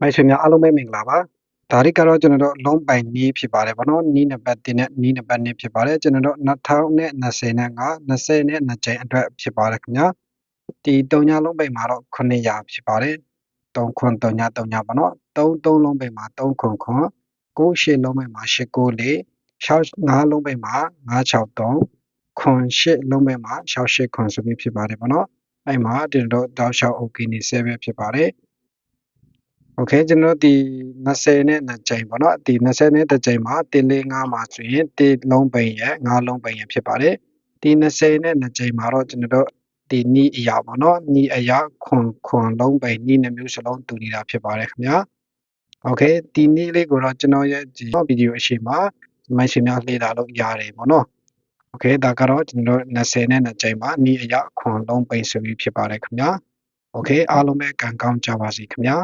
မိုက်ဆွေများအားလုံးပဲမင်္ဂလာပါဒါတွေကတော့ကျွန်တော်တို့လုံးပိုင်နီးဖြစ်ပါတယ်ဗောနော်နီးနံပါတ်1နဲ့နီးနံပါတ်2ဖြစ်ပါတယ်ကျွန်တော်တို့2020နဲ့က20နဲ့2ကြိမ်အတွက်ဖြစ်ပါတယ်ခင်ဗျာဒီတုံညာလုံးပိတ်မှာတော့900ဖြစ်ပါတယ်3ခွန်3ညာ3ညာဗောနော်3 3လုံးပိတ်မှာ3ခွန်ခွန်9ရှစ်လုံးပိတ်မှာ8 9 4 6 5လုံးပိတ်မှာ963ခွန်8လုံးပိတ်မှာ6 8ခွန်ဆိုပြီးဖြစ်ပါတယ်ဗောနော်အဲ့မှာကျွန်တော်တို့တောက်လျှောက် okay နေ7ပဲဖြစ်ပါတယ် โอเคကျွန်တော်ဒီ20နဲ့2ကြိမ်ပေါ့နော်ဒီ20နဲ့2ကြိမ်မှာ1 4 5မှာဆိုရင်1လုံးပိန်ရဲ့5လုံးပိန်ရဲ့ဖြစ်ပါတယ်ဒီ20နဲ့2ကြိမ်မှာတော့ကျွန်တော်တို့ဒီနီးအရာပေါ့နော်နီးအရာခွန်ခွန်လုံးပိန်နီးနှမျိုးစလုံးတူနေတာဖြစ်ပါတယ်ခင်ဗျာโอเคဒီနီးလေးကိုတော့ကျွန်တော်ရဲ့ဒီဗီဒီယိုအရှိမှာမိုက်ရှင်များလေ့လာလို့ရတယ်ပေါ့နော်โอเคဒါကတော့ကျွန်တော်20နဲ့2ကြိမ်မှာနီးအရာခွန်လုံးပိန်ဆိုပြီးဖြစ်ပါတယ်ခင်ဗျာโอเคအားလုံးပဲကံကောင်းကြပါစေခင်ဗျာ